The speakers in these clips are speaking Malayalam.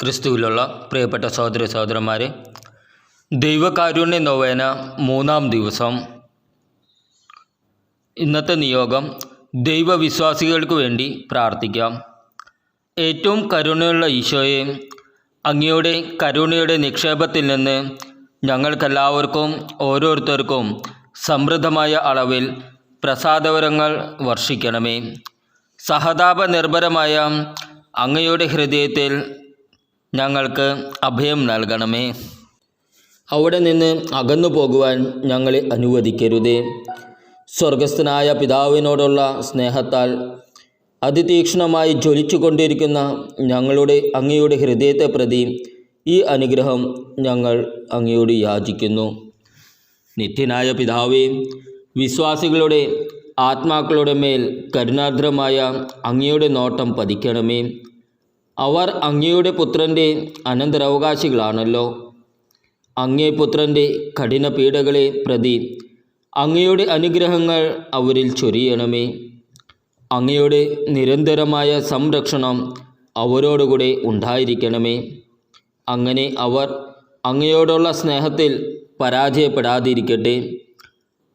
ക്രിസ്തുവിലുള്ള പ്രിയപ്പെട്ട സഹോദര സഹോദരന്മാരെ ദൈവകാരുണ്യ നൊവേന മൂന്നാം ദിവസം. ഇന്നത്തെ നിയോഗം ദൈവവിശ്വാസികൾക്ക് വേണ്ടി പ്രാർത്ഥിക്കാം. ഏറ്റവും കരുണയുള്ള ഈശോയെ അങ്ങയുടെ കരുണയുടെ നിക്ഷേപത്തിൽ നിന്ന് ഞങ്ങൾക്കെല്ലാവർക്കും ഓരോരുത്തർക്കും സമൃദ്ധമായ അളവിൽ പ്രസാദവരങ്ങൾ വർഷിക്കണമേ. സഹതാപ നിർഭരമായ അങ്ങയുടെ ഹൃദയത്തിൽ ഞങ്ങൾക്ക് അഭയം നൽകണമേ. അവിടെ നിന്ന് അകന്നു പോകുവാൻ ഞങ്ങളെ അനുവദിക്കരുതേ. സ്വർഗസ്ഥനായ പിതാവിനോടുള്ള സ്നേഹത്താൽ അതിതീക്ഷ്ണമായി ജ്വലിച്ചുകൊണ്ടിരിക്കുന്ന ഞങ്ങളുടെ അങ്ങയുടെ ഹൃദയത്തെ പ്രതി ഈ അനുഗ്രഹം ഞങ്ങൾ അങ്ങയോട് യാചിക്കുന്നു. നിത്യനായ പിതാവേ വിശ്വാസികളുടെ ആത്മാക്കളുടെ മേൽ കരുണാർദ്രമായ അങ്ങയുടെ നോട്ടം പതിക്കണമേ. അവർ അങ്ങയുടെ പുത്രന്റെ അനന്തരാവകാശികളാണല്ലോ. അങ്ങേ പുത്രന്റെ കഠിന പീഡകളെ പ്രതി അങ്ങയുടെ അനുഗ്രഹങ്ങൾ അവരിൽ ചൊരിയണമേ. അങ്ങയുടെ നിരന്തരമായ സംരക്ഷണം അവരോടുകൂടെ ഉണ്ടായിരിക്കണമേ. അങ്ങനെ അവർ അങ്ങയോടുള്ള സ്നേഹത്തിൽ പരാജയപ്പെടാതിരിക്കട്ടെ.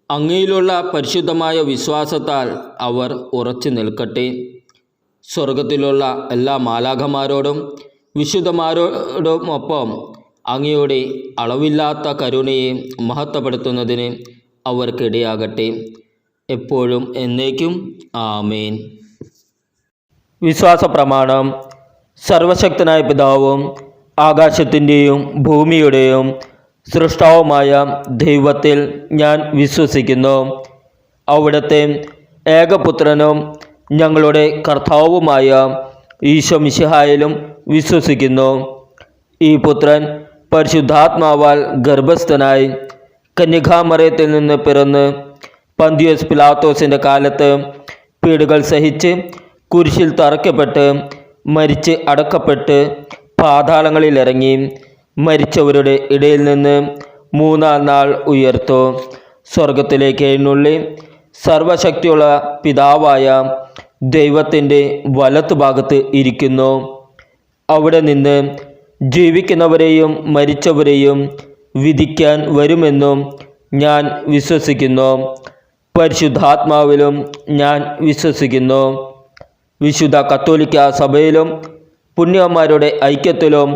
അങ്ങയിലുള്ള പരിശുദ്ധമായ വിശ്വാസത്താൽ അവർ ഉറച്ചു നിൽക്കട്ടെ സ്വർഗത്തിലുള്ള എല്ലാ മാലാഖമാരോടും വിശുദ്ധമാരോടുമൊപ്പം അങ്ങയുടെ അളവില്ലാത്ത കരുണയെ മഹത്വപ്പെടുത്തുന്നതിന് അവർക്കിടയാകട്ടെ. എപ്പോഴും എന്നേക്കും. ആമേൻ. വിശ്വാസ പ്രമാണം സർവശക്തനായ പിതാവും ആകാശത്തിന്റെയും ഭൂമിയുടെയും സൃഷ്ടാവുമായ ദൈവത്തിൽ ഞാൻ വിശ്വസിക്കുന്നു. അവിടുത്തെ ഏകപുത്രനും ഞങ്ങളുടെ കർത്താവുമായ ഈശോ മിശിഹായിലും വിശ്വസിക്കുന്നു. ഈ പുത്രൻ പരിശുദ്ധാത്മാവാൽ ഗർഭസ്ഥനായി കന്യകാമറയത്തിൽ നിന്ന് പിറന്ന് പന്തിയോസ് പിലാത്തോസിന്റെ കാലത്ത് പീഡുകൾ സഹിച്ച് കുരിശിൽ തറക്കപ്പെട്ട് മരിച്ച് അടക്കപ്പെട്ട് പാതാളങ്ങളിൽ ഇറങ്ങി മരിച്ചവരുടെ ഇടയിൽ നിന്ന് മൂന്നാം നാൾ ഉയർത്തു. സ്വർഗത്തിലേക്ക് എഴുന്നള്ളി സർവശക്തിയുള്ള പിതാവായ ദൈവത്തിന്റെ വലത്തു ഭാഗത്ത് ഇരിക്കുന്നു. അവിടെ നിന്ന് ജീവിക്കുന്നവരെയും മരിച്ചവരെയും വിധിക്കാൻ വരുമെന്നും ഞാൻ വിശ്വസിക്കുന്നു. പരിശുദ്ധാത്മാവിലും ഞാൻ വിശ്വസിക്കുന്നു. വിശുദ്ധ കത്തോലിക്ക സഭയിലും പുണ്യന്മാരുടെ ഐക്യത്തിലും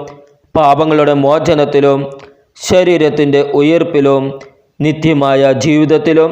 പാപങ്ങളുടെ മോചനത്തിലും ശരീരത്തിന്റെ ഉയർപ്പിലും നിത്യമായ ജീവിതത്തിലും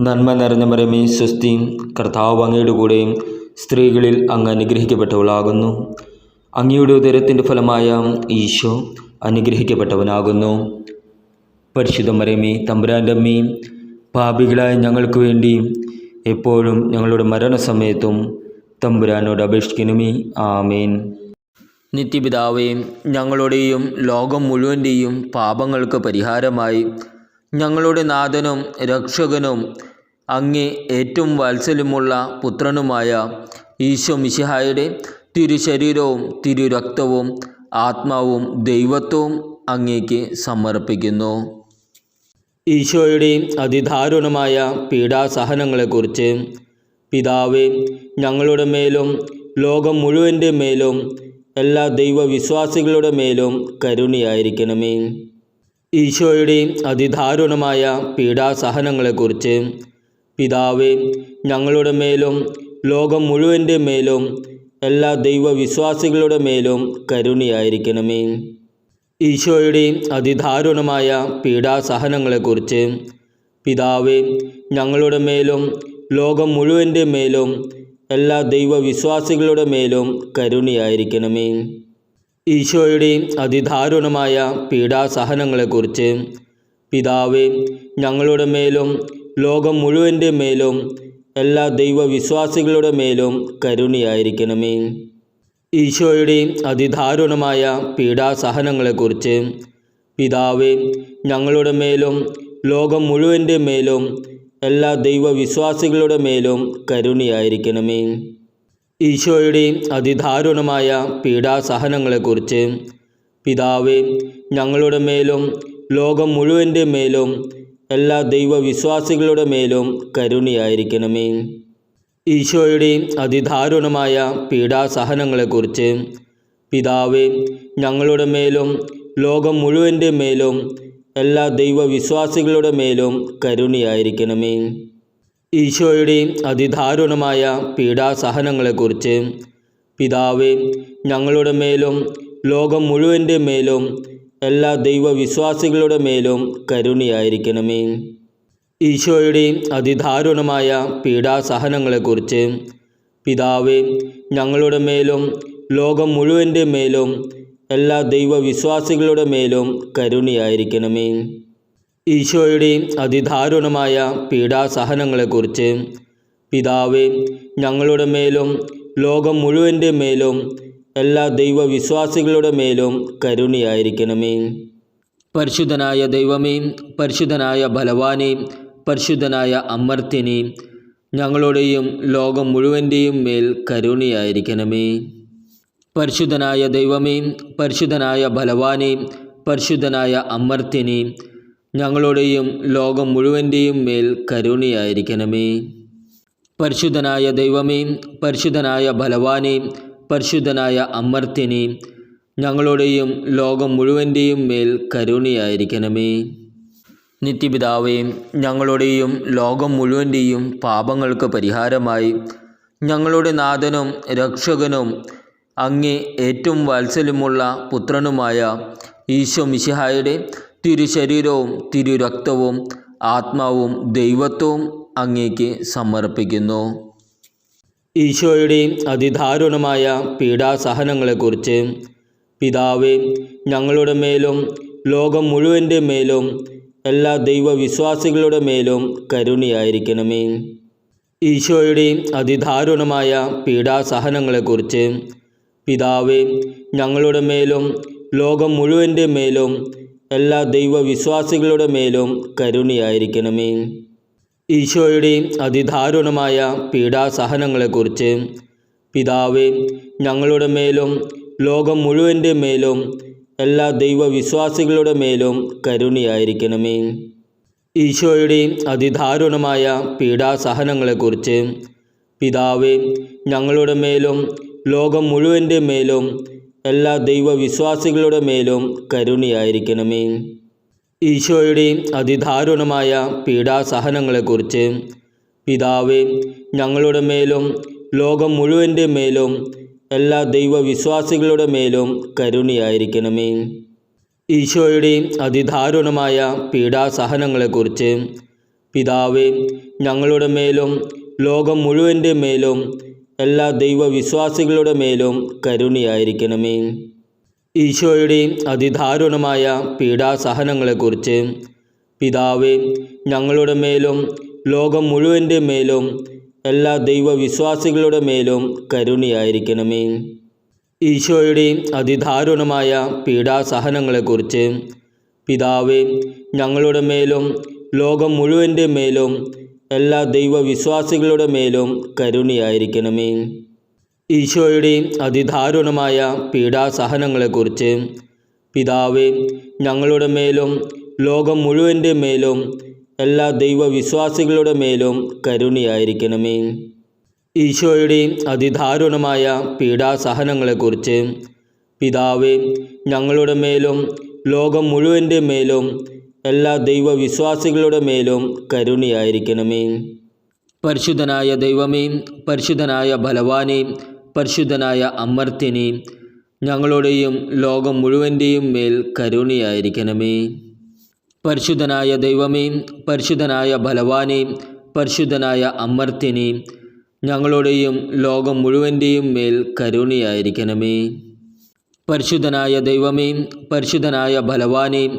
നന്മ നിറഞ്ഞ മരമേ സ്വസ്തി കർത്താവ് അങ്ങയുടെ കൂടെയും സ്ത്രീകളിൽ അങ്ങ് അനുഗ്രഹിക്കപ്പെട്ടവളാകുന്നു. അങ്ങയുടെ ഉദരത്തിന്റെ ഫലമായ ഈശോ അനുഗ്രഹിക്കപ്പെട്ടവനാകുന്നു. പരിശുദ്ധ മരമേ തമ്പുരാന്റെ അമ്മയും പാപികളായ ഞങ്ങൾക്ക് വേണ്ടി എപ്പോഴും ഞങ്ങളുടെ മരണസമയത്തും തമ്പുരാനോട് അപേക്ഷിക്കണമേ. ആമേൻ. നിത്യപിതാവേ ഞങ്ങളുടെയും ലോകം മുഴുവന്റെയും പാപങ്ങൾക്ക് പരിഹാരമായി ഞങ്ങളുടെ നാഥനും രക്ഷകനും അങ്ങേ ഏറ്റവും വാത്സല്യമുള്ള പുത്രനുമായ ഈശോ മിശിഹായുടെ തിരുശരീരവും തിരുരക്തവും ആത്മാവും ദൈവത്വവും അങ്ങേക്ക് സമർപ്പിക്കുന്നു. ഈശോയുടെ അതിദാരുണമായ പീഡാസഹനങ്ങളെക്കുറിച്ച് പിതാവേ ഞങ്ങളുടെ മേലും ലോകം മുഴുവന്റെ മേലും എല്ലാ ദൈവവിശ്വാസികളുടെ മേലും കരുണയായിരിക്കണമേ. ഈശോയുടെ അതിദാരുണമായ പീഡാസഹനങ്ങളെക്കുറിച്ച്. പിതാവേ ഞങ്ങളുടെ മേലും ലോകം മുഴുവന്റെ മേലും എല്ലാ ദൈവവിശ്വാസികളുടെ മേലും കരുണയായിരിക്കണമേ. ഈശോയുടെ അതിദാരുണമായ പീഡാസഹനങ്ങളെക്കുറിച്ച്. പിതാവേ ഞങ്ങളുടെ മേലും ലോകം മുഴുവന്റെ മേലും എല്ലാ ദൈവവിശ്വാസികളുടെ മേലും കരുണയായിരിക്കണമേ. ഈശോയുടെ അതിദാരുണമായ പീഡാസഹനങ്ങളെക്കുറിച്ച്. പിതാവേ ഞങ്ങളുടെ മേലും ലോകം മുഴുവന്റെ മേലും എല്ലാ ദൈവവിശ്വാസികളുടെ മേലും കരുണയായിരിക്കണമേ. ഈശോയുടെ അതിദാരുണമായ പീഡാസഹനങ്ങളെക്കുറിച്ച്. പിതാവേ ഞങ്ങളുടെ മേലും ലോകം മുഴുവന്റെ മേലും എല്ലാ ദൈവവിശ്വാസികളുടെ മേലും കരുണയായിരിക്കണമേ. ഈശോയുടെ അതിദാരുണമായ പീഡാസഹനങ്ങളെക്കുറിച്ച് പിതാവേ ഞങ്ങളുടെ മേലും ലോകം മുഴുവന്റെ മേലും എല്ലാ ദൈവവിശ്വാസികളുടെ മേലും കരുണയായിരിക്കണമേ. ഈശോയുടെ അതിദാരുണമായ പീഡാസഹനങ്ങളെക്കുറിച്ച് പിതാവേ ഞങ്ങളുടെ മേലും ലോകം മുഴുവന്റെ മേലും എല്ലാ ദൈവവിശ്വാസികളുടെ മേലും കരുണയായിരിക്കണമേ. ഈശോയുടെ അതിദാരുണമായ പീഡാസഹനങ്ങളെക്കുറിച്ച്. പിതാവേ ഞങ്ങളുടെ മേലും ലോകം മുഴുവന്റെ മേലും എല്ലാ ദൈവവിശ്വാസികളുടെ മേലും കരുണയായിരിക്കണമേ. ഈശോയുടെ അതിദാരുണമായ പീഡാസഹനങ്ങളെക്കുറിച്ച്. പിതാവേ ഞങ്ങളുടെ മേലും ലോകം മുഴുവന്റെ മേലും എല്ലാ ദൈവവിശ്വാസികളുടെ മേലും കരുണയായിരിക്കണമേ. ഈശോയുടെ അതിദാരുണമായ പീഡാസഹനങ്ങളെക്കുറിച്ച്. പിതാവേ ഞങ്ങളുടെ മേലും ലോകം മുഴുവന്റെ മേലും എല്ലാ ദൈവവിശ്വാസികളുടെ മേലും കരുണയായിരിക്കണമേ. പരിശുദ്ധനായ ദൈവമേ പരിശുദ്ധനായ ബലവാനെ പരിശുദ്ധനായ അമർത്യനെ ഞങ്ങളുടെയും ലോകം മുഴുവന്റെയും മേൽ കരുണയായിരിക്കണമേ. പരിശുദ്ധനായ ദൈവമേ പരിശുദ്ധനായ ബലവാനെ പരിശുദ്ധനായ അമർത്യനെ ഞങ്ങളുടെയും ലോകം മുഴുവന്റെയും മേൽ കരുണയായിരിക്കണമേ. പരിശുദ്ധനായ ദൈവമേ പരിശുദ്ധനായ ബലവാനെ പരിശുദ്ധനായ അമർത്യനെ ഞങ്ങളുടെയും ലോകം മുഴുവന്റെയും മേൽ കരുണയായിരിക്കണമേ. നിത്യപിതാവേ ഞങ്ങളുടെയും ലോകം മുഴുവന്റെയും പാപങ്ങൾക്ക് പരിഹാരമായി ഞങ്ങളുടെ നാഥനും രക്ഷകനും അങ്ങേ ഏറ്റവും വാത്സല്യമുള്ള പുത്രനുമായ ഈശോ മിശിഹായുടെ തിരുശരീരവും തിരുരക്തവും ആത്മാവും ദൈവത്വവും അങ്ങേക്ക് സമർപ്പിക്കുന്നു. ഈശോയുടെ അതിദാരുണമായ പീഡാസഹനങ്ങളെക്കുറിച്ച് പിതാവേ ഞങ്ങളുടെ മേലും ലോകം മുഴുവന്റെ മേലും എല്ലാ ദൈവവിശ്വാസികളുടെ മേലും കരുണയായിരിക്കണമേ. ഈശോയുടെ അതിദാരുണമായ പീഡാസഹനങ്ങളെക്കുറിച്ച് പിതാവേ ഞങ്ങളുടെ മേലും ലോകം മുഴുവന്റെ മേലും എല്ലാ ദൈവവിശ്വാസികളുടെ മേലും കരുണയായിരിക്കണമേ. ഈശോയുടെ അതിദാരുണമായ പീഡാസഹനങ്ങളെക്കുറിച്ച് പിതാവേ ഞങ്ങളുടെ മേലും ലോകം മുഴുവന്റെ മേലും എല്ലാ ദൈവവിശ്വാസികളുടെ മേലും കരുണയായിരിക്കണമേ. ഈശോയുടെ അതിദാരുണമായ പീഡാസഹനങ്ങളെക്കുറിച്ച് പിതാവേ ഞങ്ങളുടെ മേലും ലോകം മുഴുവന്റെ മേലും എല്ലാ ദൈവവിശ്വാസികളുടെ മേലും കരുണയായിരിക്കണമേ. ഈശോയുടെ അതിദാരുണമായ പീഡാസഹനങ്ങളെക്കുറിച്ച് പിതാവേ ഞങ്ങളുടെ മേലും ലോകം മുഴുവന്റെ മേലും എല്ലാ ദൈവവിശ്വാസികളുടെ മേലും കരുണയായിരിക്കണമേ. ഈശോയുടെ അതിദാരുണമായ പീഡാസഹനങ്ങളെക്കുറിച്ച് പിതാവേ ഞങ്ങളുടെ മേലും ലോകം മുഴുവന്റെ മേലും എല്ലാ ദൈവവിശ്വാസികളുടെ മേലും കരുണയായിരിക്കണമേ. ഈശോയുടെ അതിദാരുണമായ പീഡാസഹനങ്ങളെക്കുറിച്ച് പിതാവേ ഞങ്ങളുടെ മേലും ലോകം മുഴുവന്റെ മേലും എല്ലാ ദൈവവിശ്വാസികളുടെ മേലും കരുണയായിരിക്കണമേ. ഈശോയുടെ അതിദാരുണമായ പീഡാസഹനങ്ങളെക്കുറിച്ച് പിതാവേ ഞങ്ങളുടെ മേലും ലോകം മുഴുവന്റെ മേലും എല്ലാ ദൈവവിശ്വാസികളുടെ മേലും കരുണയായിരിക്കണമേ. ഈശോയുടെ അതിദാരുണമായ പീഡാസഹനങ്ങളെക്കുറിച്ച് പിതാവേ ഞങ്ങളുടെ മേലും ലോകം മുഴുവന്റെ മേലും എല്ലാ ദൈവവിശ്വാസികളുടെ മേലും കരുണയായിരിക്കണമേ. ഈശോയുടെ അതിദാരുണമായ പീഡാസഹനങ്ങളെക്കുറിച്ച് പിതാവേ ഞങ്ങളുടെ മേലും ലോകം മുഴുവന്റെ മേലും എല്ലാ ദൈവവിശ്വാസികളുടെ മേലും കരുണയായിരിക്കണമേ. പരിശുദ്ധനായ ദൈവമേ പരിശുദ്ധനായ ബലവാനെ പരിശുദ്ധനായ അമർത്യനെ ഞങ്ങളുടെയും ലോകം മുഴുവന്റെയും മേൽ കരുണയായിരിക്കണമേ. പരിശുദ്ധനായ ദൈവമേ പരിശുദ്ധനായ ബലവാനെ പരിശുദ്ധനായ അമർത്യനെ ഞങ്ങളുടെയും ലോകം മുഴുവന്റെയും മേൽ കരുണയായിരിക്കണമേ. പരിശുദ്ധനായ ദൈവമേ പരിശുദ്ധനായ ബലവാനെ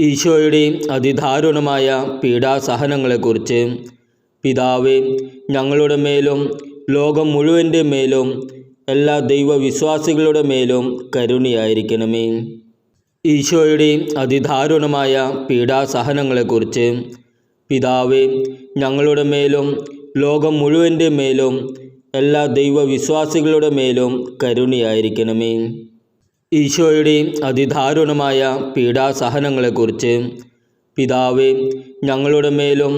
ഈശോയുടെ അതിദാരുണമായ പീഡാസഹനങ്ങളെക്കുറിച്ച്. പിതാവേ ഞങ്ങളുടെ മേലും ലോകം മുഴുവന്റെ മേലും എല്ലാ ദൈവവിശ്വാസികളുടെ മേലും കരുണയായിരിക്കണമേ. ഈശോയുടെ അതിദാരുണമായ പീഡാസഹനങ്ങളെക്കുറിച്ച്. പിതാവേ ഞങ്ങളുടെ മേലും ലോകം മുഴുവന്റെ മേലും എല്ലാ ദൈവവിശ്വാസികളുടെ മേലും കരുണയായിരിക്കണമേ. ഈശോയുടെ അതിദാരുണമായ പീഡാസഹനങ്ങളെക്കുറിച്ച്. പിതാവേ ഞങ്ങളുടെ മേലും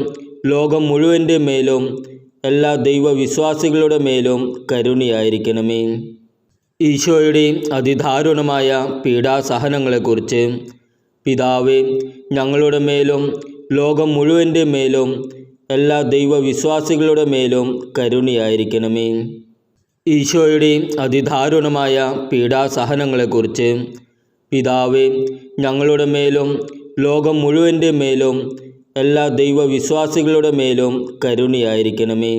ലോകം മുഴുവന്റെ മേലും എല്ലാ ദൈവവിശ്വാസികളുടെ മേലും കരുണയായിരിക്കണമേ. ഈശോയുടെ അതിദാരുണമായ പീഡാസഹനങ്ങളെക്കുറിച്ച്. പിതാവേ ഞങ്ങളുടെ മേലും ലോകം മുഴുവന്റെ മേലും എല്ലാ ദൈവവിശ്വാസികളുടെ മേലും കരുണയായിരിക്കണമേ. ഈശോയുടെ അതിദാരുണമായ പീഡാസഹനങ്ങളെക്കുറിച്ച് പിതാവേ ഞങ്ങളുടെ മേലും ലോകം മുഴുവന്റെ മേലും എല്ലാ ദൈവവിശ്വാസികളുടെ മേലും കരുണയായിരിക്കണമേ.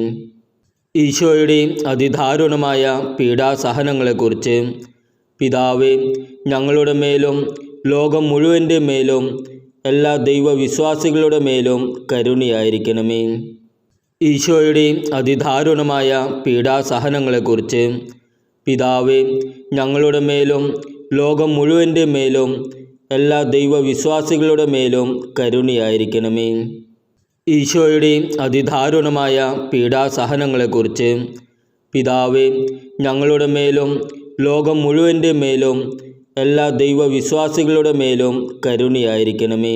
ഈശോയുടെ അതിദാരുണമായ പീഡാസഹനങ്ങളെക്കുറിച്ച് പിതാവേ ഞങ്ങളുടെ മേലും ലോകം മുഴുവന്റെ മേലും എല്ലാ ദൈവവിശ്വാസികളുടെ മേലും കരുണയായിരിക്കണമേ. ഈശോയുടെ അതിദാരുണമായ പീഡാസഹനങ്ങളെക്കുറിച്ച് പിതാവേ ഞങ്ങളുടെ മേലും ലോകം മുഴുവന്റെ മേലും എല്ലാ ദൈവവിശ്വാസികളുടെ മേലും കരുണയായിരിക്കണമേ. ഈശോയുടെ അതിദാരുണമായ പീഡാസഹനങ്ങളെക്കുറിച്ച് പിതാവേ ഞങ്ങളുടെ മേലും ലോകം മുഴുവന്റെ മേലും എല്ലാ ദൈവവിശ്വാസികളുടെ മേലും കരുണയായിരിക്കണമേ.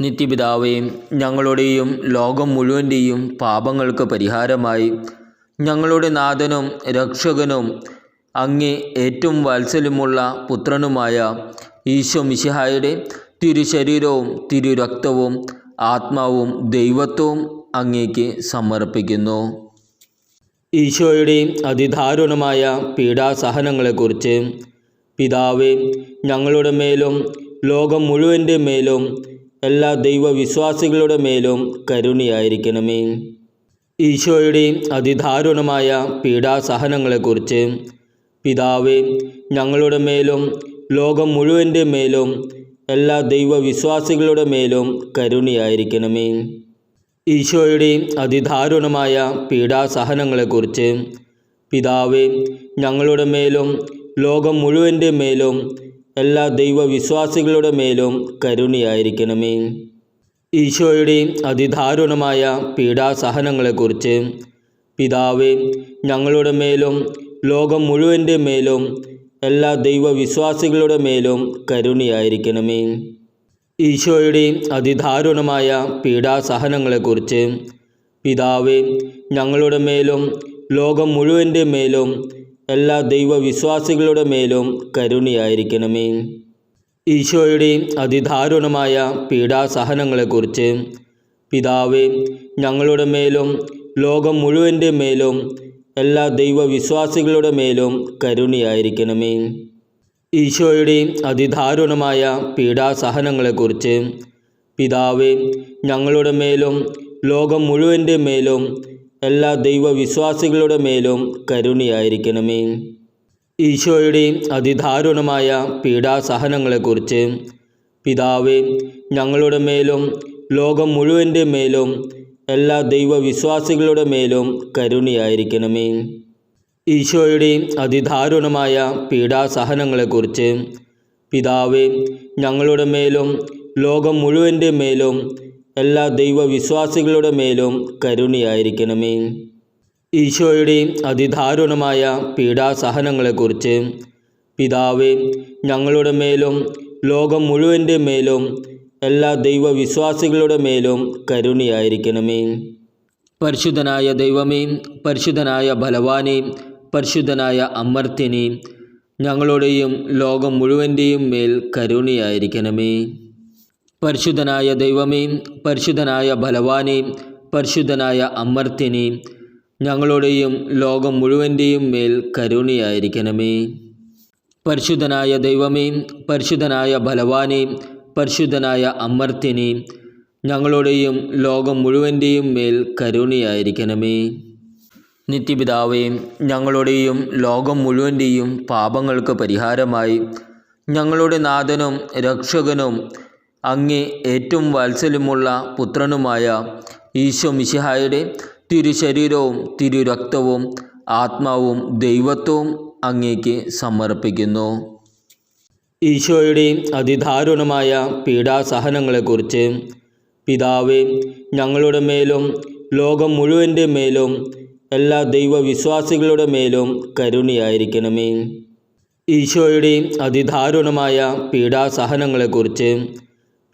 നിത്യപിതാവേ ഞങ്ങളുടെയും ലോകം മുഴുവന്റെയും പാപങ്ങൾക്ക് പരിഹാരമായി. ഞങ്ങളുടെ നാഥനും രക്ഷകനും അങ്ങേ ഏറ്റവും വാത്സല്യമുള്ള പുത്രനുമായ ഈശോ മിശിഹായുടെ തിരുശരീരവും തിരുരക്തവും ആത്മാവും ദൈവത്വവും അങ്ങേക്ക് സമർപ്പിക്കുന്നു. ഈശോയുടെ അതിദാരുണമായ പീഡാസഹനങ്ങളെക്കുറിച്ച് പിതാവേ ഞങ്ങളുടെ മേലും ലോകം മുഴുവന്റെ മേലും എല്ലാ ദൈവവിശ്വാസികളുടെ മേലും കരുണയായിരിക്കണമേ. ഈശോയുടെ അതിദാരുണമായ പീഡാസഹനങ്ങളെക്കുറിച്ച് പിതാവേ ഞങ്ങളുടെ മേലും ലോകം മുഴുവന്റെ മേലും എല്ലാ ദൈവവിശ്വാസികളുടെ മേലും കരുണയായിരിക്കണമേ. ഈശോയുടെ അതിദാരുണമായ പീഡാസഹനങ്ങളെക്കുറിച്ച് പിതാവേ ഞങ്ങളുടെ മേലും ലോകം മുഴുവന്റെ മേലും എല്ലാ ദൈവവിശ്വാസികളുടെ മേലും കരുണയായിരിക്കണമേ. ഈശോയുടെ അതിദാരുണമായ പീഡാസഹനങ്ങളെക്കുറിച്ച് പിതാവേ ഞങ്ങളുടെ മേലും ലോകം മുഴുവന്റെ മേലും എല്ലാ ദൈവവിശ്വാസികളുടെ മേലും കരുണയായിരിക്കണമേ. ഈശോയുടെ അതിദാരുണമായ പീഡാസഹനങ്ങളെക്കുറിച്ച് പിതാവേ ഞങ്ങളുടെ മേലും ലോകം മുഴുവന്റെ മേലും എല്ലാ ദൈവവിശ്വാസികളുടെ മേലും കരുണയായിരിക്കണമേ. ഈശോയുടെ അതിദാരുണമായ പീഡാസഹനങ്ങളെക്കുറിച്ച് പിതാവേ ഞങ്ങളുടെ മേലും ലോകം മുഴുവന്റെ മേലും എല്ലാ ദൈവവിശ്വാസികളുടെ മേലും കരുണയായിരിക്കണമേ. ഈശോയുടെ അതിദാരുണമായ പീഡാസഹനങ്ങളെക്കുറിച്ച് പിതാവേ ഞങ്ങളുടെ മേലും ലോകം മുഴുവന്റെ മേലും എല്ലാ ദൈവവിശ്വാസികളുടെ മേലും കരുണയായിരിക്കണമേ. ഈശോയുടെ അതിദാരുണമായ പീഡാസഹനങ്ങളെക്കുറിച്ച് പിതാവേ ഞങ്ങളുടെ മേലും ലോകം മുഴുവന്റെ മേലും എല്ലാ ദൈവവിശ്വാസികളുടെ മേലും കരുണയായിരിക്കണമേ. ഈശോയുടെ അതിദാരുണമായ പീഡാസഹനങ്ങളെക്കുറിച്ച് പിതാവേ ഞങ്ങളുടെ മേലും ലോകം മുഴുവന്റെ മേലും എല്ലാ ദൈവവിശ്വാസികളുടെ മേലും കരുണയായിരിക്കണമേ. ഈശോയുടെ അതിദാരുണമായ പീഡാസഹനങ്ങളെക്കുറിച്ച് പിതാവേ ഞങ്ങളുടെ മേലും ലോകം മുഴുവന്റെ മേലും എല്ലാ ദൈവവിശ്വാസികളുടെ മേലും കരുണയായിരിക്കണമേ. പരിശുദ്ധനായ ദൈവമേ പരിശുദ്ധനായ ബലവാനെ പരിശുദ്ധനായ അമർത്യനെ ഞങ്ങളുടെയും ലോകം മുഴുവന്റെയും മേൽ കരുണയായിരിക്കണമേ. പരിശുദ്ധനായ ദൈവമേ പരിശുദ്ധനായ ബലവാനെ പരിശുദ്ധനായ അമർത്യനെയും ഞങ്ങളുടെയും ലോകം മുഴുവന്റെയും മേൽ കരുണയായിരിക്കണമേ. പരിശുദ്ധനായ ദൈവമേ പരിശുദ്ധനായ ബലവാനെ പരിശുദ്ധനായ അമർത്യനെയും ഞങ്ങളുടെയും ലോകം മുഴുവന്റെയും മേൽ കരുണയായിരിക്കണമേ. നിത്യപിതാവേ ഞങ്ങളുടെയും ലോകം മുഴുവന്റെയും പാപങ്ങൾക്ക് പരിഹാരമായി ഞങ്ങളുടെ നാഥനും രക്ഷകനും അങ്ങേ ഏറ്റവും വാത്സല്യമുള്ള പുത്രനുമായ ഈശോ മിശിഹായുടെ തിരുശരീരവും തിരുരക്തവും ആത്മാവും ദൈവത്വവും അങ്ങേക്ക് സമർപ്പിക്കുന്നു. ഈശോയുടെ അതിദാരുണമായ പീഡാസഹനങ്ങളെക്കുറിച്ച് പിതാവേ ഞങ്ങളുടെ മേലും ലോകം മുഴുവന്റെ മേലും എല്ലാ ദൈവവിശ്വാസികളുടെ മേലും കരുണയായിരിക്കണമേ. ഈശോയുടെ അതിദാരുണമായ പീഡാസഹനങ്ങളെക്കുറിച്ച്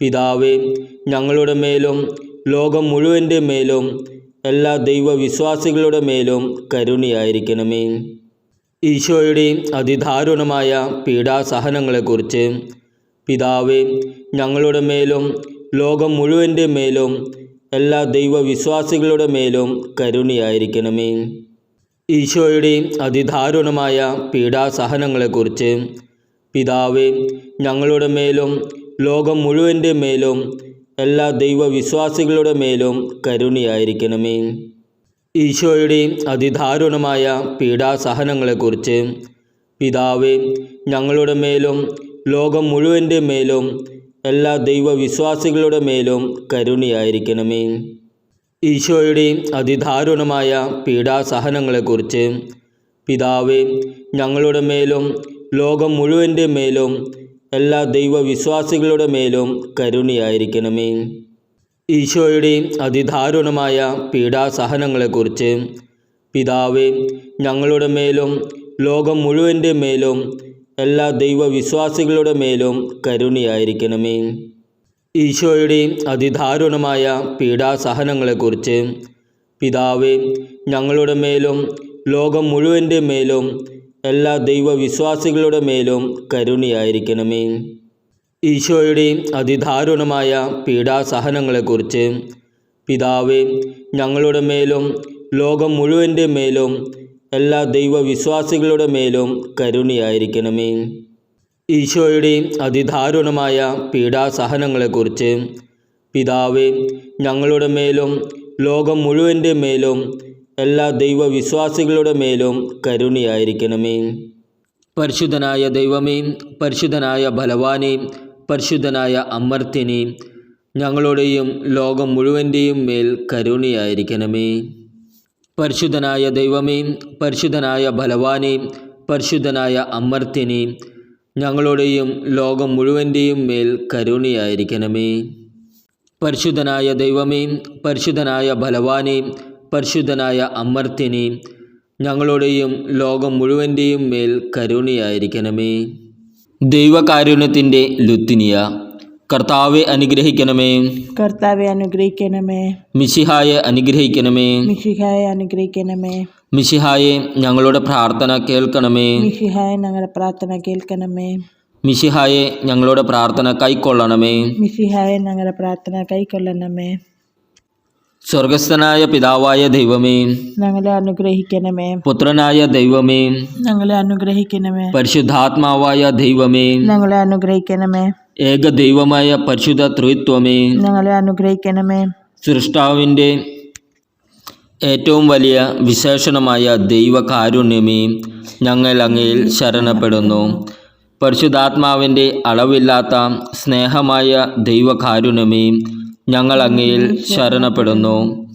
പിതാവേ ഞങ്ങളുടെ മേലും ലോകം മുഴുവന്റെ മേലും എല്ലാ ദൈവവിശ്വാസികളുടെ മേലും കരുണയായിരിക്കണമേ. ഈശോയുടെ അതിദാരുണമായ പീഡാസഹനങ്ങളെക്കുറിച്ച് പിതാവേ ഞങ്ങളുടെ മേലും ലോകം മുഴുവന്റെ മേലും എല്ലാ ദൈവവിശ്വാസികളുടെ മേലും കരുണയായിരിക്കണമേ. ഈശോയുടെ അതിദാരുണമായ പീഡാസഹനങ്ങളെക്കുറിച്ച് പിതാവേ ഞങ്ങളുടെ മേലും ലോകം മുഴുവന്റെ മേലും എല്ലാ ദൈവവിശ്വാസികളുടെ മേലും കരുണയായിരിക്കണമേ. ഈശോയുടെ അതിദാരുണമായ പീഡാസഹനങ്ങളെക്കുറിച്ച് പിതാവേ ഞങ്ങളുടെ മേലും ലോകം മുഴുവന്റെ മേലും എല്ലാ ദൈവവിശ്വാസികളുടെ മേലും കരുണയായിരിക്കണമേ. ഈശോയുടെ അതിദാരുണമായ പീഡാസഹനങ്ങളെക്കുറിച്ച് പിതാവേ ഞങ്ങളുടെ മേലും ലോകം മുഴുവന്റെ മേലും എല്ലാ ദൈവവിശ്വാസികളുടെ മേലും കരുണയായിരിക്കണമേ. ഈശോയുടെ അതിദാരുണമായ പീഡാസഹനങ്ങളെക്കുറിച്ച് പിതാവേ ഞങ്ങളുടെ മേലും ലോകം മുഴുവന്റെ മേലും എല്ലാ ദൈവവിശ്വാസികളുടെ മേലും കരുണയായിരിക്കണമേ. ഈശോയുടെ അതിദാരുണമായ പീഡാസഹനങ്ങളെക്കുറിച്ച് പിതാവേ ഞങ്ങളുടെ മേലും ലോകം മുഴുവന്റെ മേലും എല്ലാ ദൈവവിശ്വാസികളുടെ മേലും കരുണയായിരിക്കണമേ. ഈശോയുടെ അതിദാരുണമായ പീഡാസഹനങ്ങളെക്കുറിച്ച് പിതാവേ ഞങ്ങളുടെ മേലും ലോകം മുഴുവന്റെ മേലും എല്ലാ ദൈവവിശ്വാസികളുടെ മേലും കരുണയായിരിക്കണമേ. ഈശോയുടെ അതിദാരുണമായ പീഡാസഹനങ്ങളെക്കുറിച്ച് പിതാവേ ഞങ്ങളുടെ മേലും ലോകം മുഴുവന്റെ മേലും എല്ലാ ദൈവവിശ്വാസികളുടെ മേലും കരുണയായിരിക്കണമേ. പരിശുദ്ധനായ ദൈവമേ പരിശുദ്ധനായ ബലവാനെ പരിശുദ്ധനായ അമർത്യനെ ഞങ്ങളുടെയും ലോകം മുഴുവന്റെയും മേൽ കരുണയായിരിക്കണമേ. പരിശുദ്ധനായ ദൈവമേ പരിശുദ്ധനായ ബലവാനെ പരിശുദ്ധനായ അമർത്യനെ ഞങ്ങളുടെയും ലോകം മുഴുവന്റെയും മേൽ കരുണയായിരിക്കണമേ. പരിശുദ്ധനായ ദൈവമേ പരിശുദ്ധനായ ബലവാനെ പരിശുദ്ധനായ അമർത്യനെ ഞങ്ങളുടെയും ലോകം മുഴുവന്റെയും മേൽ കരുണയായിരിക്കണമേ. ദൈവകാരുണ്യത്തിന്റെ ലുത്തിനിയ കർത്താവെ അനുഗ്രഹിക്കണമേ. കർത്താവെ അനുഗ്രഹിക്കണമേ. മിശിഹായെ അനുഗ്രഹിക്കണമേ. മിഷിഹായെ അനുഗ്രഹിക്കണമേ. മിശിഹായെ ഞങ്ങളുടെ പ്രാർത്ഥന കേൾക്കണമേ. മിഷിഹായെ ഞങ്ങളുടെ പ്രാർത്ഥന കേൾക്കണമേ. മിശിഹായെ ഞങ്ങളുടെ പ്രാർത്ഥന കൈക്കൊള്ളണമേ. മിഷിഹായെ ഞങ്ങളുടെ പ്രാർത്ഥന കൈക്കൊള്ളണമേ. സ്വർഗസ്ഥനായ പിതാവായ ദൈവമേ ഞങ്ങളെ അനുഗ്രഹിക്കണമേ. പുത്രനായ ദൈവമേ ഞങ്ങളെ അനുഗ്രഹിക്കണമേ. പരിശുദ്ധാത്മാവായ ദൈവമേ ഞങ്ങളെ അനുഗ്രഹിക്കണമേ. ഏക ദൈവമായ പരിശുദ്ധ ത്രിത്വമേ ഞങ്ങളെ അനുഗ്രഹിക്കണമേ. സൃഷ്ടാവിന്റെ ഏറ്റവും വലിയ വിശേഷണമായ ദൈവകാരുണ്യമേ ഞങ്ങൾ അങ്ങയിൽ ശരണപ്പെടുന്നു. പരിശുദ്ധാത്മാവിന്റെ അളവില്ലാത്ത സ്നേഹമായ ദൈവകാരുണ്യമേ ഞങ്ങൾ അങ്ങയിൽ ശരണപ്പെടുന്നു.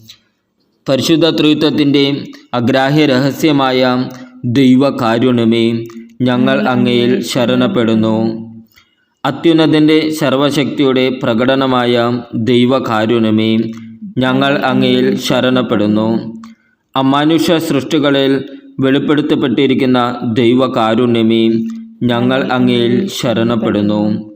പരിശുദ്ധ ത്രിത്വത്തിന്റെ അഗ്രാഹ്യ രഹസ്യമായ ദൈവകാരുണ്യമേ ഞങ്ങൾ അങ്ങയിൽ ശരണപ്പെടുന്നു. അത്യുന്നതിന്റെ സർവശക്തിയുടെ പ്രകടനമായ ദൈവകാരുണ്യമേ ഞങ്ങൾ അങ്ങയിൽ ശരണപ്പെടുന്നു. അമാനുഷ സൃഷ്ടികളിൽ വെളിപ്പെടുത്തപ്പെട്ടിരിക്കുന്ന ദൈവകാരുണ്യമേ ഞങ്ങൾ അങ്ങയിൽ ശരണപ്പെടുന്നു.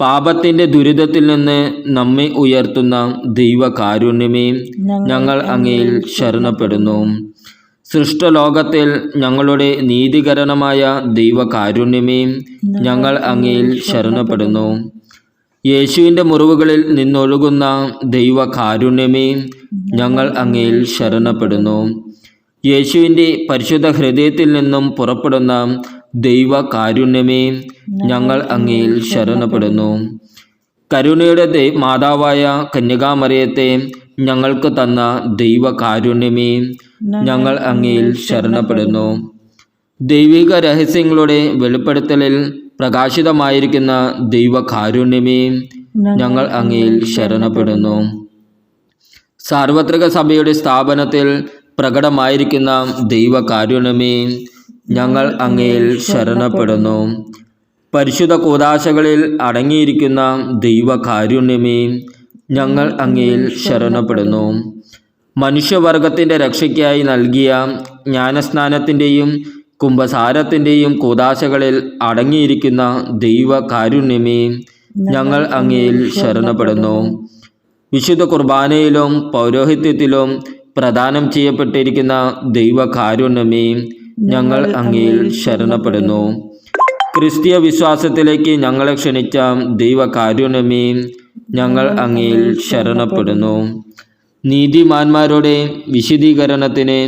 പാപത്തിന്റെ ദുരിതത്തിൽ നിന്ന് നമ്മെ ഉയർത്തുന്ന ദൈവകാരുണ്യമേ ഞങ്ങൾ അങ്ങയിൽ ശരണപ്പെടുന്നു. സൃഷ്ടലോകത്തിൽ ഞങ്ങളുടെ നീതികരണമായ ദൈവകാരുണ്യമേ ഞങ്ങൾ അങ്ങയിൽ ശരണപ്പെടുന്നു. യേശുവിന്റെ മുറിവുകളിൽ നിന്നൊഴുകുന്ന ദൈവകാരുണ്യമേ ഞങ്ങൾ അങ്ങയിൽ ശരണപ്പെടുന്നു. യേശുവിന്റെ പരിശുദ്ധ ഹൃദയത്തിൽ നിന്നും പുറപ്പെടുന്ന ദൈവകാരുണ്യമേ ഞങ്ങൾ അങ്ങയിൽ ശരണപ്പെടുന്നു. കരുണയുടെ മാതാവായ കന്യകാമറിയത്തെ ഞങ്ങൾക്ക് തന്ന ദൈവകാരുണ്യമേ ഞങ്ങൾ അങ്ങയിൽ ശരണപ്പെടുന്നു. ദൈവിക രഹസ്യങ്ങളുടെ വെളിപ്പെടുത്തലിൽ പ്രകാശിതമായിരിക്കുന്ന ദൈവകാരുണ്യമേ ഞങ്ങൾ അങ്ങയിൽ ശരണപ്പെടുന്നു. സാർവത്രിക സഭയുടെ സ്ഥാപനത്തിൽ പ്രകടമായിരിക്കുന്ന ദൈവകാരുണ്യമേ ഞങ്ങൾ അങ്ങയിൽ ശരണപ്പെടുന്നു. പരിശുദ്ധ കൂതാശകളിൽ അടങ്ങിയിരിക്കുന്ന ദൈവകാരുണ്യമേ ഞങ്ങൾ അങ്ങയിൽ ശരണപ്പെടുന്നു. മനുഷ്യവർഗത്തിന്റെ രക്ഷയ്ക്കായി നൽകിയ ജ്ഞാനസ്നാനത്തിന്റെയും കുംഭസാരത്തിന്റെയും കൂതാശകളിൽ അടങ്ങിയിരിക്കുന്ന ദൈവകാരുണ്യമേ ഞങ്ങൾ അങ്ങയിൽ ശരണപ്പെടുന്നു. വിശുദ്ധ കുർബാനയിലും പൗരോഹിത്യത്തിലും പ്രദാനം ചെയ്യപ്പെട്ടിരിക്കുന്ന ദൈവകാരുണ്യമേ ഞങ്ങൾ അങ്ങയിൽ ശരണപ്പെടുന്നു. ക്രിസ്തീയ വിശ്വാസത്തിലേക്ക് ഞങ്ങളെ ക്ഷണിച്ച ദൈവകാരുണ്യമേ ഞങ്ങൾ അങ്ങയിൽ ശരണപ്പെടുന്നു. നീതിമാന്മാരുടെ വിശദീകരണത്തിന്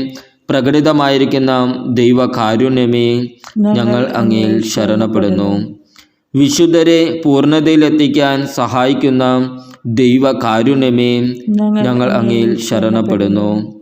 പ്രകടിതമായിരിക്കുന്ന ദൈവകാരുണ്യമേ ഞങ്ങൾ അങ്ങയിൽ ശരണപ്പെടുന്നു. വിശുദ്ധരെ പൂർണതയിലെത്തിക്കാൻ സഹായിക്കുന്ന ദൈവകാരുണ്യമേ ഞങ്ങൾ അങ്ങയിൽ ശരണപ്പെടുന്നു.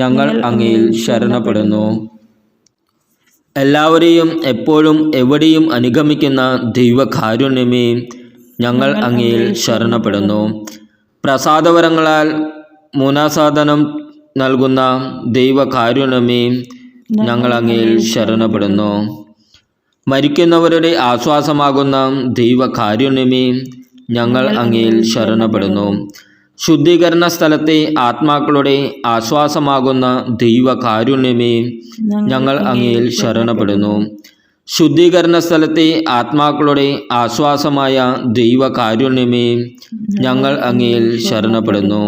ഞങ്ങൾ അങ്ങയിൽ ശരണപ്പെടുന്നു. എല്ലാവരെയും എപ്പോഴും എവിടെയും അനുഗമിക്കുന്ന ദൈവകാരുണ്യമേ ഞങ്ങൾ അങ്ങയിൽ ശരണപ്പെടുന്നു. പ്രസാദവരങ്ങളാൽ മൂനാസാധനം നൽകുന്ന ദൈവകാരുണ്യമേ ഞങ്ങൾ അങ്ങയിൽ ശരണപ്പെടുന്നു. മരിക്കുന്നവരുടെ ആശ്വാസമാകുന്ന ദൈവകാരുണ്യമേ ഞങ്ങൾ അങ്ങയിൽ ശരണപ്പെടുന്നു. ശുദ്ധീകരണ സ്ഥലത്തെ ആത്മാക്കളുടെ ആശ്വാസമാകുന്ന ദൈവകാരുണ്യമേ ഞങ്ങൾ അങ്ങയിൽ ശരണപ്പെടുന്നു. ശുദ്ധീകരണ സ്ഥലത്തെ ആത്മാക്കളുടെ ആശ്വാസമായ ദൈവകാരുണ്യമേ ഞങ്ങൾ അങ്ങയിൽ ശരണപ്പെടുന്നു.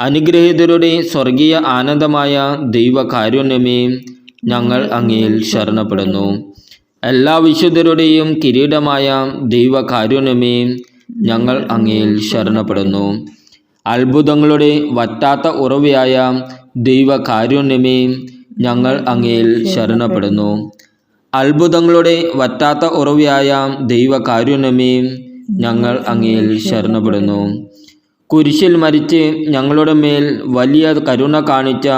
അനുഗ്രഹീതരുടെ സ്വർഗീയ ആനന്ദമായ ദൈവകാരുണ്യമേ ഞങ്ങൾ അങ്ങയിൽ ശരണപ്പെടുന്നു. എല്ലാ വിശുദ്ധരുടെയും കിരീടമായ ദൈവകാരുണ്യമേ ഞങ്ങൾ അങ്ങയിൽ ശരണപ്പെടുന്നു. അത്ഭുതങ്ങളുടെ വറ്റാത്ത ഉറവയായ ദൈവകാരുണ്യമേ ഞങ്ങൾ അങ്ങയിൽ ശരണപ്പെടുന്നു. അത്ഭുതങ്ങളുടെ വറ്റാത്ത ഉറവയായ ദൈവകാരുണ്യമേ ഞങ്ങൾ അങ്ങയിൽ ശരണപ്പെടുന്നു. കുരിശിൽ മരിച്ച് ഞങ്ങളുടെ മേൽ വലിയ കരുണ കാണിച്ച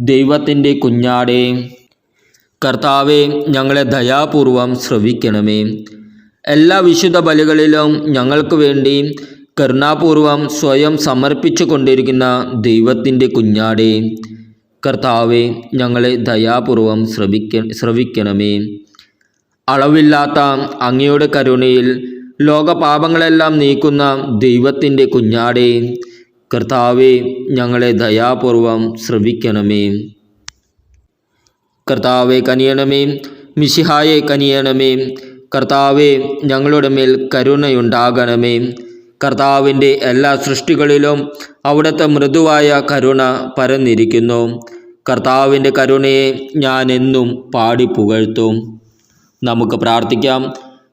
ദൈവത്തിന്റെ കുഞ്ഞാടെ കർത്താവെ ഞങ്ങളെ ദയാപൂർവം ശ്രവിക്കണമേ. എല്ലാ വിശുദ്ധ ബലികളിലും ഞങ്ങൾക്ക് വേണ്ടി കരുണാപൂർവം സ്വയം സമർപ്പിച്ചു കൊണ്ടിരിക്കുന്ന ദൈവത്തിന്റെ കുഞ്ഞാടെ കർത്താവെ ഞങ്ങളെ ദയാപൂർവം ശ്രവിക്ക ശ്രവിക്കണമേ. അളവില്ലാത്ത അങ്ങയുടെ കരുണയിൽ ലോകപാപങ്ങളെല്ലാം നീക്കുന്ന ദൈവത്തിന്റെ കുഞ്ഞാടെ കർത്താവെ ഞങ്ങളെ ദയാപൂർവം ശ്രവിക്കണമേ. കർത്താവെ കനിയണമേ. മിശിഹായെ കനിയണമേ. കർത്താവെ ഞങ്ങളുടെ മേൽ കരുണയുണ്ടാകണമേ. കർത്താവിന്റെ എല്ലാ സൃഷ്ടികളിലും അവിടുത്തെ മൃദുവായ കരുണ പരന്നിരിക്കുന്നു. കർത്താവിന്റെ കരുണയെ ഞാൻ എന്നും പാടി പുകഴ്ത്തും. നമുക്ക് പ്രാർത്ഥിക്കാം.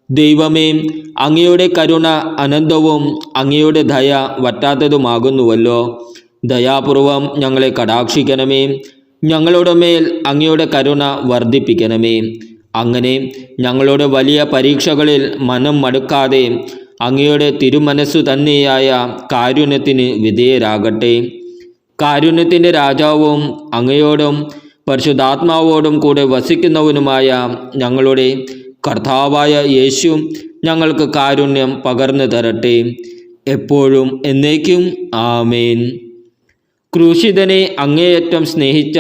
ദൈവമേ അങ്ങയുടെ കരുണ അനന്തവും അങ്ങയുടെ ദയ വറ്റാത്തതുമാകുന്നുവല്ലോ. ദയാപൂർവം ഞങ്ങളെ കടാക്ഷിക്കണമേ. ഞങ്ങളുടെ മേൽ അങ്ങയുടെ കരുണ വർദ്ധിപ്പിക്കണമേ. അങ്ങനെ ഞങ്ങളുടെ വലിയ പരീക്ഷകളിൽ മനം മടുക്കാതെ അങ്ങയുടെ തിരുമനസ്സു തന്നെയായ കാരുണ്യത്തിന് വിധേയരാകട്ടെ. കാരുണ്യത്തിന്റെ രാജാവും അങ്ങയോടും പരിശുദ്ധാത്മാവോടും കൂടെ വസിക്കുന്നവനുമായ ഞങ്ങളുടെ കർത്താവായ യേശു ഞങ്ങൾക്ക് കാരുണ്യം പകർന്നു തരട്ടെ. എപ്പോഴും എന്നേക്കും ആമേൻ. ക്രൂശിതനെ അങ്ങേയറ്റം സ്നേഹിച്ച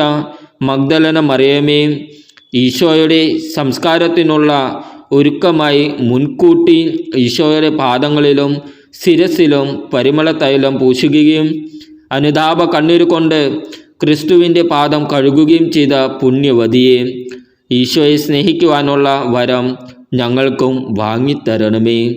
മഗ്ദലന മറിയമേ ഈശോയുടെ സംസ്കാരത്തിനുള്ള ഒരുക്കമായി മുൻകൂട്ടി ഈശോയുടെ പാദങ്ങളിലും ശിരസിലും പരിമള തൈലം പൂശുകയും അനുതാപ കണ്ണീര് കൊണ്ട് ക്രിസ്തുവിന്റെ പാദം കഴുകുകയും ചെയ്ത പുണ്യവതിയെ ഈശോയെ സ്നേഹിക്കുവാനുള്ള വരം ഞങ്ങൾക്കും വാങ്ങിത്തരണമേ.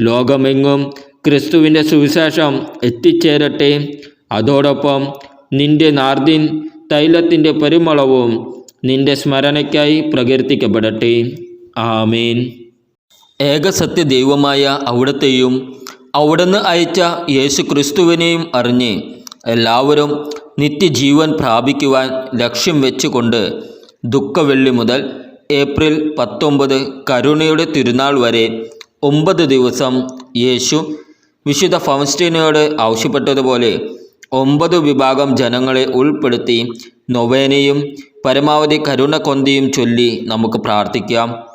ലോകമെങ്ങും ക്രിസ്തുവിന്റെ സുവിശേഷം എത്തിച്ചേരട്ടെ. അതോടൊപ്പം നിന്റെ നാർദിൻ തൈലത്തിന്റെ പരിമളവും നിന്റെ സ്മരണയ്ക്കായി പ്രകീർത്തിക്കപ്പെടട്ടെ. ആമേൻ. ഏകസത്യ ദൈവമായ അവിടത്തെയും അവിടുന്ന് അയച്ച യേശു ക്രിസ്തുവിനെയും അറിഞ്ഞ് എല്ലാവരും നിത്യജീവൻ പ്രാപിക്കുവാൻ ലക്ഷ്യം വെച്ചുകൊണ്ട് ദുഃഖവെള്ളി മുതൽ ഏപ്രിൽ പത്തൊമ്പത് കരുണയുടെ തിരുനാൾ വരെ ഒമ്പത് ദിവസം യേശു വിശുദ്ധ ഫൗസ്റ്റീനയോട് ആവശ്യപ്പെട്ടതുപോലെ ഒമ്പത് വിഭാഗം ജനങ്ങളെ ഉൾപ്പെടുത്തി നൊവേനയും പരമാവധി കരുണ കൊന്തിയും ചൊല്ലി നമുക്ക് പ്രാർത്ഥിക്കാം.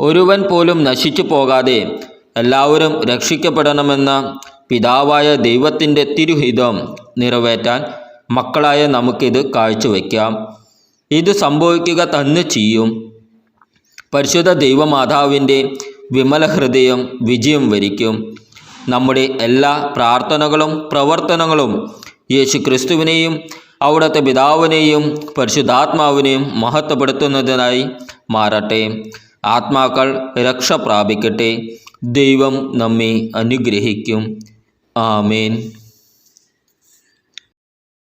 ഒരുവൻ പോലും നശിച്ചു പോകാതെ എല്ലാവരും രക്ഷിക്കപ്പെടണമെന്ന പിതാവായ ദൈവത്തിന്റെ തിരുഹിതം നിറവേറ്റാൻ മക്കളായ നമുക്കിത് കാഴ്ചവെക്കാം. ഇത് സംഭവിക്കുക തന്നെ ചെയ്യും. പരിശുദ്ധ ദൈവമാതാവിന്റെ വിമല ഹൃദയം വിജയം വരിക്കും. നമ്മുടെ എല്ലാ പ്രാർത്ഥനകളും പ്രവർത്തനങ്ങളും യേശു ക്രിസ്തുവിനെയും അവിടുത്തെ പിതാവിനെയും പരിശുദ്ധാത്മാവിനെയും മഹത്വപ്പെടുത്തുന്നതിനായി മാറട്ടെ. ആത്മാക്കൾ രക്ഷ പ്രാപിക്കട്ടെ. ദൈവം നമ്മെ അനുഗ്രഹിക്കും. ആമേൻ.